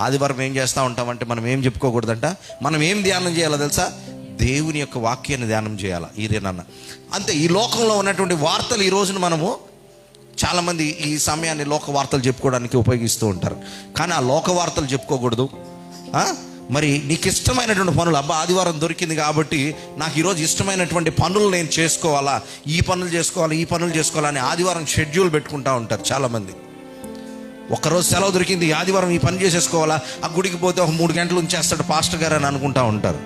ఆదివారం ఏం చేస్తూ ఉంటామంటే మనం ఏం చెప్పుకోకూడదంట? మనం ఏం ధ్యానం చేయాలో తెలుసా? దేవుని యొక్క వాక్యాన్ని ధ్యానం చేయాలా? ఇదేనన్న అంతే ఈ లోకంలో ఉన్నటువంటి వార్తలు ఈ రోజున మనము చాలామంది ఈ సమయాన్ని లోక వార్తలు చెప్పుకోవడానికి ఉపయోగిస్తూ ఉంటారు. కానీ ఆ లోక వార్తలు చెప్పుకోకూడదు. మరి నీకు ఇష్టమైనటువంటి పనులు అబ్బా ఆదివారం దొరికింది కాబట్టి నాకు ఈరోజు ఇష్టమైనటువంటి పనులు నేను చేసుకోవాలా? ఈ పనులు చేసుకోవాలి? ఈ పనులు చేసుకోవాలని ఆదివారం షెడ్యూల్ పెట్టుకుంటా ఉంటారు చాలామంది. ఒకరోజు సెలవు దొరికింది ఆదివారం ఈ పని చేసేసుకోవాలా? ఆ గుడికి పోతే ఒక మూడు గంటలు ఉంచేస్తాడు పాస్టర్ గారు అని అనుకుంటా ఉంటారు.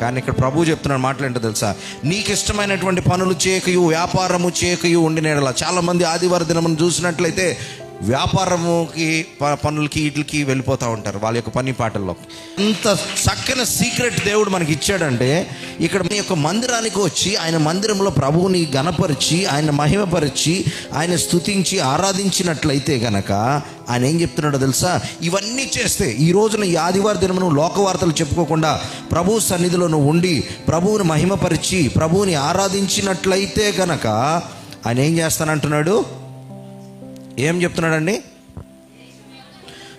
కానీ ఇక్కడ ప్రభు చెప్తున్నాడు మాటలేంటో తెలుసా? నీకు ఇష్టమైనటువంటి పనులు చేయకయు వ్యాపారము చేయకయు ఉండినేడలా చాలామంది ఆదివారం దినమును చూసినట్లయితే వ్యాపారముకి ప- పనులకి వీటికి వెళ్ళిపోతూ ఉంటారు వాళ్ళ యొక్క పని పాటల్లో ఎంత చక్కని సీక్రెట్ దేవుడు మనకి ఇచ్చాడంటే ఇక్కడ మీ యొక్క మందిరానికి వచ్చి ఆయన మందిరంలో ప్రభువుని గణపరిచి ఆయన మహిమపరిచి ఆయన స్తుతించి ఆరాధించినట్లయితే గనక ఆయన ఏం చెప్తున్నాడో తెలుసా? ఇవన్నీ చేస్తే ఈ రోజున ఈ ఆదివారం దినం నువ్వు చెప్పుకోకుండా ప్రభు సన్నిధిలో నువ్వు ఉండి ప్రభువుని మహిమపరిచి ప్రభువుని ఆరాధించినట్లయితే గనక ఆయన ఏం చేస్తానంటున్నాడు? ఏం చెప్తున్నాడండి?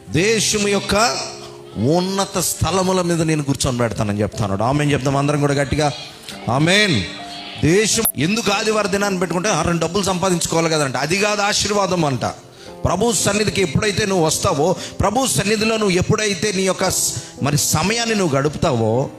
దేశము యొక్క ఉన్నత స్థలముల మీద నేను కూర్చొని పెడతానని చెప్తాను ఆమెన్ చెప్తాం అందరం కూడా గట్టిగా. ఆమెన్. దేశం ఎందుకు ఆదివారి దినాన్ని పెట్టుకుంటే ఆ రెండు డబ్బులు సంపాదించుకోవాలి కదంట. అది కాదు ఆశీర్వాదం అంట. ప్రభు సన్నిధికి ఎప్పుడైతే నువ్వు వస్తావో ప్రభు సన్నిధిలో నువ్వు ఎప్పుడైతే నీ యొక్క మరి సమయాన్ని నువ్వు గడుపుతావో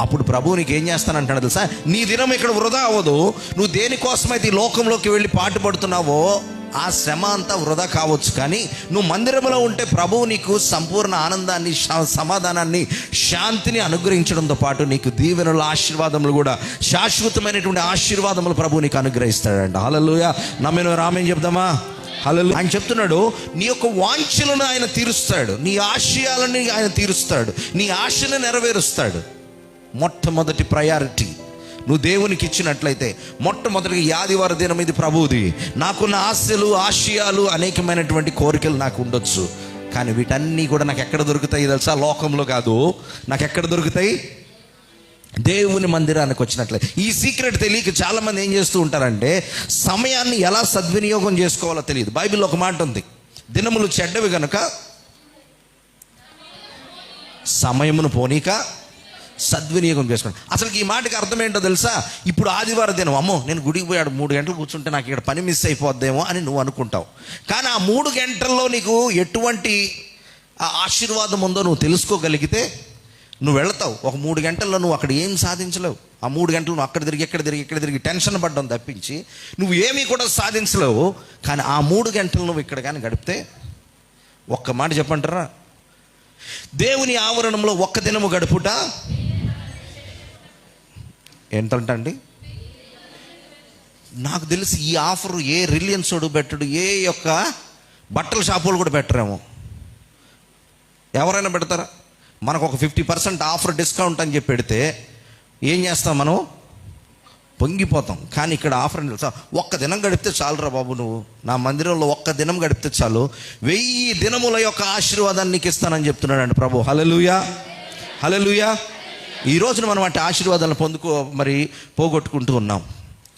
అప్పుడు ప్రభువు నీకు ఏం చేస్తానంటాడు తెలుసా? నీ దినం ఇక్కడ వృధా అవ్వదు. నువ్వు దేనికోసమైతే ఈ లోకంలోకి వెళ్ళి పాటు పడుతున్నావో ఆ శ్రమ అంతా వృధా కావచ్చు కానీ నువ్వు మందిరంలో ఉంటే ప్రభువు నీకు సంపూర్ణ ఆనందాన్ని సమాధానాన్ని శాంతిని అనుగ్రహించడంతో పాటు నీకు దీవెనల ఆశీర్వాదములు కూడా శాశ్వతమైనటువంటి ఆశీర్వాదములు ప్రభువు నీకు అనుగ్రహిస్తాడంట. హలలుయ నమ్మిన రామేం చెప్దామా? హలో ఆయన చెప్తున్నాడు నీ యొక్క వాంఛలను ఆయన తీరుస్తాడు నీ ఆశయాలని ఆయన తీరుస్తాడు నీ ఆశను నెరవేరుస్తాడు. మొట్టమొదటి ప్రయారిటీ నువ్వు దేవునికి ఇచ్చినట్లయితే మొట్టమొదటిగా ఈ దినం ఇది ప్రభువుది. నాకున్న ఆశలు ఆశయాలు అనేకమైనటువంటి కోరికలు నాకు ఉండొచ్చు. కానీ వీటన్నీ కూడా నాకు ఎక్కడ దొరుకుతాయి తెలుసా? లోకంలో కాదు. నాకు ఎక్కడ దొరుకుతాయి? దేవుని మందిరానికి వచ్చినట్లే. ఈ సీక్రెట్ తెలియక చాలామంది ఏం చేస్తూ ఉంటారంటే సమయాన్ని ఎలా సద్వినియోగం చేసుకోవాలో తెలియదు. బైబిల్లో ఒక మాట ఉంది. దినములు చెడ్డవి గనుక సమయమును పోనీక సద్వినియోగం చేసుకోండి. అసలు ఈ మాటకి అర్థం ఏంటో తెలుసా? ఇప్పుడు ఆదివారం దినం అమ్మో నేను గుడికి పోయాడు మూడు గంటలు కూర్చుంటే నాకు ఇక్కడ పని మిస్ అయిపోద్దేమో అని నువ్వు అనుకుంటావు. కానీ ఆ మూడు గంటల్లో నీకు ఎటువంటి ఆశీర్వాదం ఉందో నువ్వు తెలుసుకోగలిగితే నువ్వు వెళతావు. ఒక మూడు గంటల్లో నువ్వు అక్కడ ఏం సాధించలేవు. ఆ మూడు గంటలు నువ్వు అక్కడ తిరిగి ఎక్కడ తిరిగి ఇక్కడ తిరిగి టెన్షన్ పడ్డం తప్పించి నువ్వు ఏమీ కూడా సాధించలేవు. కానీ ఆ మూడు గంటలు నువ్వు ఇక్కడ కానీ గడిపితే ఒక్క మాట చెప్పంటారా? దేవుని ఆవరణంలో ఒక్క దినము గడుపుట ఏంటంటండి నాకు తెలిసి ఈ ఆఫర్ ఏ రిలయన్స్ వాడు పెట్టడు ఏ యొక్క బట్టల షాపులు కూడా పెట్టరేమో. ఎవరైనా పెడతారా? మనకు ఒక ఫిఫ్టీ పర్సెంట్ ఆఫర్ డిస్కౌంట్ అని చెప్పి పెడితే ఏం చేస్తాం మనం? పొంగిపోతాం. కానీ ఇక్కడ ఆఫర్ అని తెలుసా ఒక్క దినం గడిపితే చాలురా బాబు నువ్వు. నా మందిరంలో ఒక్క దినం గడిపితే చాలు. వెయ్యి దినముల యొక్క ఆశీర్వాదాన్ని నీకు ఇస్తానని చెప్తున్నాడు ప్రభు. హలలుయా హలలుయా ఈ రోజున మనం అంటే ఆశీర్వాదాలను పొందుకో మరి పోగొట్టుకుంటూ ఉన్నాం.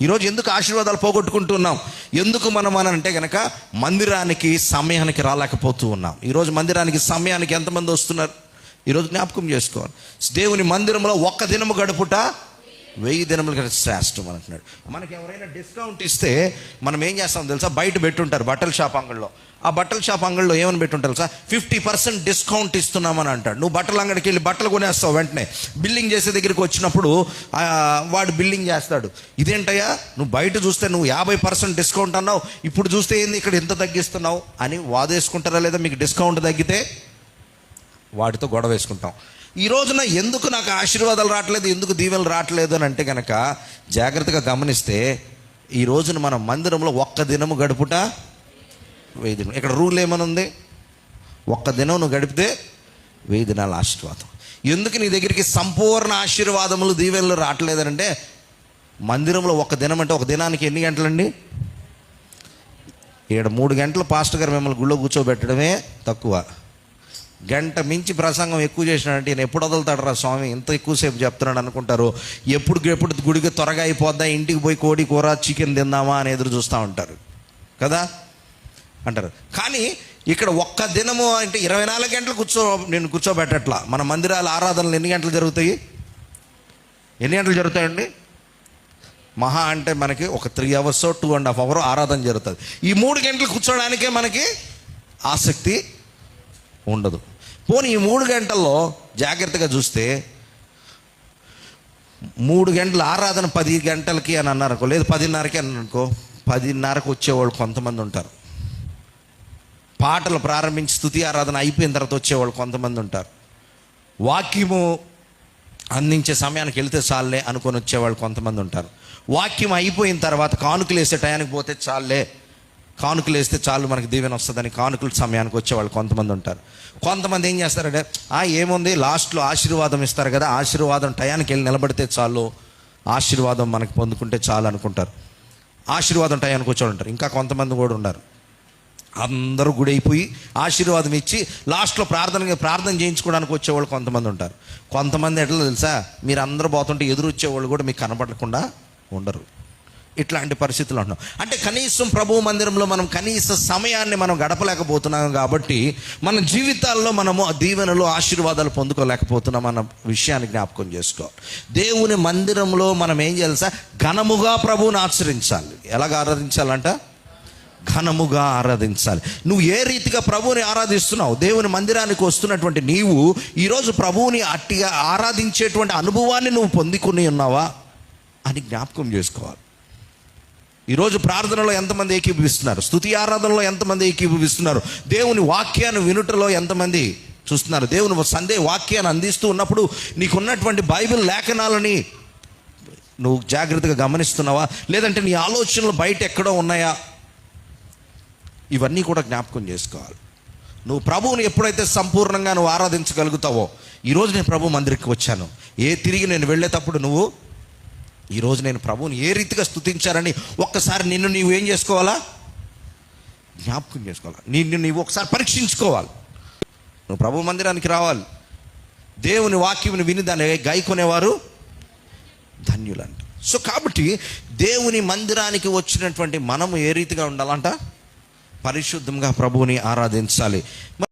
ఈరోజు ఎందుకు ఆశీర్వాదాలు పోగొట్టుకుంటూ ఉన్నాం? ఎందుకు మనం అని అంటే గనక మందిరానికి సమయానికి రాలేకపోతూ ఉన్నాం. ఈరోజు మందిరానికి సమయానికి ఎంతమంది వస్తున్నారు? ఈరోజు జ్ఞాపకం చేసుకోవాలి. దేవుని మందిరంలో ఒక్క దినము గడుపుట వెయ్యి దినములు కంటే శ్రేష్టం అంటున్నాడు. మనకి ఎవరైనా డిస్కౌంట్ ఇస్తే మనం ఏం చేస్తాం తెలుసా? బయట పెట్టుంటారు బట్టల షాప్ అంగడిలో. ఆ బట్టల షాప్ అంగడిలో ఏమని పెట్టుంటారు సార్? ఫిఫ్టీ పర్సెంట్ డిస్కౌంట్ ఇస్తున్నామని అంటాడు. నువ్వు బట్టల అంగడికి వెళ్ళి బట్టలు కొనేస్తావు వెంటనే. బిల్లింగ్ చేసే దగ్గరికి వచ్చినప్పుడు వాడు బిల్లింగ్ చేస్తాడు. ఇదేంటయ్యా? నువ్వు బయట చూస్తే నువ్వు యాభై పర్సెంట్ డిస్కౌంట్ అన్నావు. ఇప్పుడు చూస్తే ఏంది? ఇక్కడ ఎంత తగ్గిస్తున్నావు? అని వాదేసుకుంటారా లేదా? మీకు డిస్కౌంట్ తగ్గితే వాటితో గొడవ వేసుకుంటాం. ఈ రోజున ఎందుకు నాకు ఆశీర్వాదాలు రావట్లేదు? ఎందుకు దీవెలు రావట్లేదు అని అంటే కనుక జాగ్రత్తగా గమనిస్తే ఈ రోజున మన మందిరంలో ఒక్క దినము గడుపుట వెయ్యి దినం ఇక్కడ రూల్ ఏమనుంది? ఒక్క దినం నువ్వు గడిపితే వెయ్యి దినాల ఆశీర్వాదం. ఎందుకు నీ దగ్గరికి సంపూర్ణ ఆశీర్వాదములు దీవెనలు రావట్లేదనంటే మందిరంలో ఒక దినం అంటే ఒక దినానికి ఎన్ని గంటలండి? ఇక్కడ మూడు గంటలు పాస్టర్ గారు మిమ్మల్ని గుళ్ళో కూర్చోబెట్టడమే తక్కువ. గంట మించి ప్రసంగం ఎక్కువ చేసినాడంటే నేను ఎప్పుడు వదులుతాడు రా స్వామి? ఇంత ఎక్కువసేపు చెప్తున్నాడు అనుకుంటారు. ఎప్పుడు ఎప్పుడు గుడికి త్వరగా అయిపోద్దా? ఇంటికి పోయి కోడి కూర చికెన్ తిందామా అని ఎదురు చూస్తూ ఉంటారు. కదా? అంటారు. కానీ ఇక్కడ ఒక్క దినము అంటే ఇరవై నాలుగు గంటలు కూర్చో నేను కూర్చోబెట్టట్లా. మన మందిరాల ఆరాధనలు ఎన్ని గంటలు జరుగుతాయి? ఎన్ని గంటలు జరుగుతాయండి? మహా అంటే మనకి ఒక three hours two and half hour ఆరాధన జరుగుతుంది. ఈ మూడు గంటలు కూర్చోడానికే మనకి ఆసక్తి ఉండదు. పోనీ ఈ మూడు గంటల్లో జాగ్రత్తగా చూస్తే మూడు గంటల ఆరాధన పది గంటలకి అని అన్నారనుకో లేదు పదిన్నరకి అని అనుకో పదిన్నరకు వచ్చేవాళ్ళు కొంతమంది ఉంటారు. పాటలు ప్రారంభించి స్థుతి ఆరాధన అయిపోయిన తర్వాత వచ్చేవాళ్ళు కొంతమంది ఉంటారు. వాక్యము అందించే సమయానికి వెళితే చాలే అనుకొని వచ్చేవాళ్ళు కొంతమంది ఉంటారు. వాక్యం అయిపోయిన తర్వాత కానుకలు వేసే టయానికి పోతే చాలే. కానుకలు వేస్తే చాలు మనకి దీవెన వస్తుందని కానుకల సమయానికి వచ్చేవాళ్ళు కొంతమంది ఉంటారు. కొంతమంది ఏం చేస్తారంటే ఆ ఏముంది? లాస్ట్లో ఆశీర్వాదం ఇస్తారు కదా ఆశీర్వాదం టయానికి వెళ్ళి నిలబడితే చాలు. ఆశీర్వాదం మనకి పొందుకుంటే చాలు అనుకుంటారు. ఆశీర్వాదం టయానికి వచ్చేవాళ్ళు ఉంటారు. ఇంకా కొంతమంది కూడా ఉన్నారు. అందరూ గుడి అయిపోయి ఆశీర్వాదం ఇచ్చి లాస్ట్లో ప్రార్థన ప్రార్థన చేయించుకోవడానికి వచ్చేవాళ్ళు కొంతమంది ఉంటారు. కొంతమంది ఎట్లా తెలుసా? మీరు అందరూ పోతుంటే ఎదురు వచ్చేవాళ్ళు కూడా మీకు కనపడకుండా ఉండరు. ఇట్లాంటి పరిస్థితులు ఉన్నాం అంటే కనీసం ప్రభు మందిరంలో మనం కనీస సమయాన్ని మనం గడపలేకపోతున్నాం కాబట్టి మన జీవితాల్లో మనము ఆ దీవెనలు ఆశీర్వాదాలు పొందుకోలేకపోతున్నాం అన్న విషయాన్ని జ్ఞాపకం చేసుకోవాలి దేవుని మందిరంలో మనం ఏం చేయాలి సార్ ఘనముగా ప్రభువుని ఆచరించాలి. ఎలాగ ఆరాధించాలంట? ఘనముగా ఆరాధించాలి. నువ్వు ఏ రీతిగా ప్రభువుని ఆరాధిస్తున్నావు దేవుని మందిరానికి వస్తున్నటువంటి నీవు ఈరోజు ప్రభువుని అట్టిగా ఆరాధించేటువంటి అనుభవాన్ని నువ్వు పొందుకుని ఉన్నావా అని జ్ఞాపకం చేసుకోవాలి. ఈరోజు ప్రార్థనలో ఎంతమంది ఏకీభవిస్తున్నారు? స్థుతి ఆరాధనలో ఎంతమంది ఏకీభవిస్తున్నారు? దేవుని వాక్యాన్ని వినుటలో ఎంతమంది చూస్తున్నారు? దేవుని సందే వాక్యాన్ని అందిస్తూ ఉన్నప్పుడు నీకున్నటువంటి బైబిల్ లేఖనాలని నువ్వు జాగ్రత్తగా గమనిస్తున్నావా? లేదంటే నీ ఆలోచనలు బయట ఎక్కడో ఉన్నాయా? ఇవన్నీ కూడా జ్ఞాపకం చేసుకోవాలి. నువ్వు ప్రభువుని ఎప్పుడైతే సంపూర్ణంగా నువ్వు ఆరాధించగలుగుతావో ఈరోజు నేను ప్రభు మందిరికి వచ్చాను. ఏ తిరిగి నేను వెళ్ళేటప్పుడు నువ్వు ఈరోజు నేను ప్రభువుని ఏ రీతిగా స్తుతించారని ఒక్కసారి నిన్ను నీవు ఏం చేసుకోవాలా? జ్ఞాపకం చేసుకోవాలి. నిన్ను నీవు ఒకసారి పరీక్షించుకోవాలి. నువ్వు ప్రభు మందిరానికి రావాలి. దేవుని వాక్యం విని దాన్ని గాయకునేవారు ధన్యులంట. సో కాబట్టి దేవుని మందిరానికి వచ్చినటువంటి మనము ఏ రీతిగా ఉండాలంట? పరిశుద్ధంగా ప్రభువుని ఆరాధించాలి.